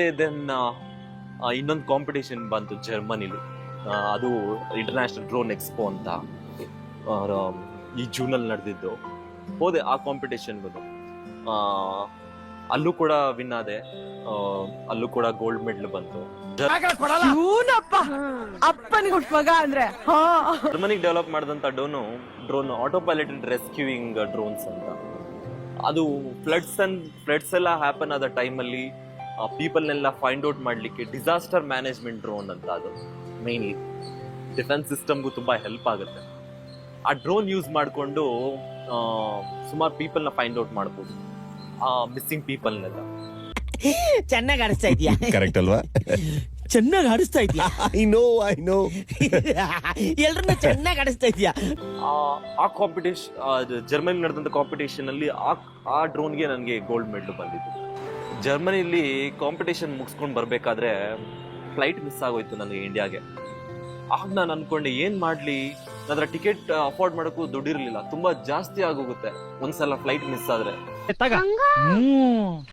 ಮತ್ತೆ ದೆನ್ ಇನ್ನೊಂದು ಕಾಂಪಿಟೇಷನ್ ಬಂತು ಜರ್ಮನಿಲಿ ಆ, ಅದು ಇಂಟರ್ನ್ಯಾಷನಲ್ ಡ್ರೋನ್ ಎಕ್ಸ್ಪೋ ಅಂತ. ಆ, ರ- ಈ ಜೂನಲ್ಲಿ ನಡೆದಿದ್ದು. ಹೋದೆ ಆ ಕಾಂಪಿಟೇಷನ್ಗೂ ಅಲ್ಲೂ ಕೂಡ ವಿನ್ ಆದೆ. ಆ, ಅಲ್ಲೂ ಕೂಡ ಗೋಲ್ಡ್ ಮೆಡಲ್ ಬಂತು. ಅಂದ್ರೆ ಜರ್ಮನಿಗೆ ಡೆವಲಪ್ ಮಾಡಿದಂತ drone drone auto piloted rescuing drones ಅಂತ. ಅದು ಫ್ಲಡ್ಸ್ ಅಂಡ್ ಫ್ಲಡ್ಸ್ ಎಲ್ಲ ಹ್ಯಾಪನ್ ಆದ ಟೈಮಲ್ಲಿ ಪೀಪಲ್ನೆಲ್ಲ ಫೈಂಡ್ ಔಟ್ ಮಾಡಲಿಕ್ಕೆ ಡಿಸಾಸ್ಟರ್ ಮ್ಯಾನೇಜ್ಮೆಂಟ್ ಡ್ರೋನ್ ಅಂತ ಅದು. ಮೇನ್ಲಿ ಡಿಫೆನ್ಸ್ ಸಿಸ್ಟಮ್ಗೂ ತುಂಬ ಹೆಲ್ಪ್ ಆಗುತ್ತೆ. ಆ ಡ್ರೋನ್ ಯೂಸ್ ಮಾಡಿಕೊಂಡು ಸುಮಾರು ಪೀಪಲ್ನ ಫೈಂಡ್ ಔಟ್ ಮಾಡ್ಬೋದು. ಮಿಸ್ಸಿಂಗ್ ಪೀಪಲ್ನೆಲ್ಲ ಚೆನ್ನಾಗಿ ಆಡಿಸ್ತಾ ಇದೆಯಾ? ಕರೆಕ್ಟ್ ಅಲ್ವಾ? ಚೆನ್ನಾಗಿ ಆಡಿಸ್ತಾ ಇದೆಯಾ? ಐ ನೋ ಐ ನೋ ಎಲ್ರನ್ನ ಚೆನ್ನಾಗಿ ಆಡಿಸ್ತಾ ಇದೆಯಾ? ಆ- ಆ ಕಾಂಪಿಟೇಷನ್ ಜರ್ಮನಿ ನಡೆದಂಥ ಕಾಂಪಿಟೇಷನ್ ಅಲ್ಲಿ ಆ ಆ ಡ್ರೋನ್ಗೆ ನನಗೆ ಗೋಲ್ಡ್ ಮೆಡಲ್ ಬಂದಿತ್ತು. ಜರ್ಮನಿಲಿ ಕಾಂಪಿಟೇಷನ್ ಮುಗಿಸ್ಕೊಂಡು ಬರಬೇಕಾದ್ರೆ ಫ್ಲೈಟ್ ಮಿಸ್ ಆಗೋಯ್ತು ನನಗೆ ಇಂಡಿಯಾಗೆ ಆಗ ನಾನು ಅನ್ಕೊಂಡೆ ಏನು ಮಾಡಲಿ? ಅದರ ಟಿಕೆಟ್ ಅಫೋರ್ಡ್ ಮಾಡೋಕ್ಕೂ ದುಡ್ಡಿರಲಿಲ್ಲ. ತುಂಬ ಜಾಸ್ತಿ ಆಗೋಗುತ್ತೆ. ಒಂದ್ಸಲ ಫ್ಲೈಟ್ ಮಿಸ್ ಆದ್ರೆ.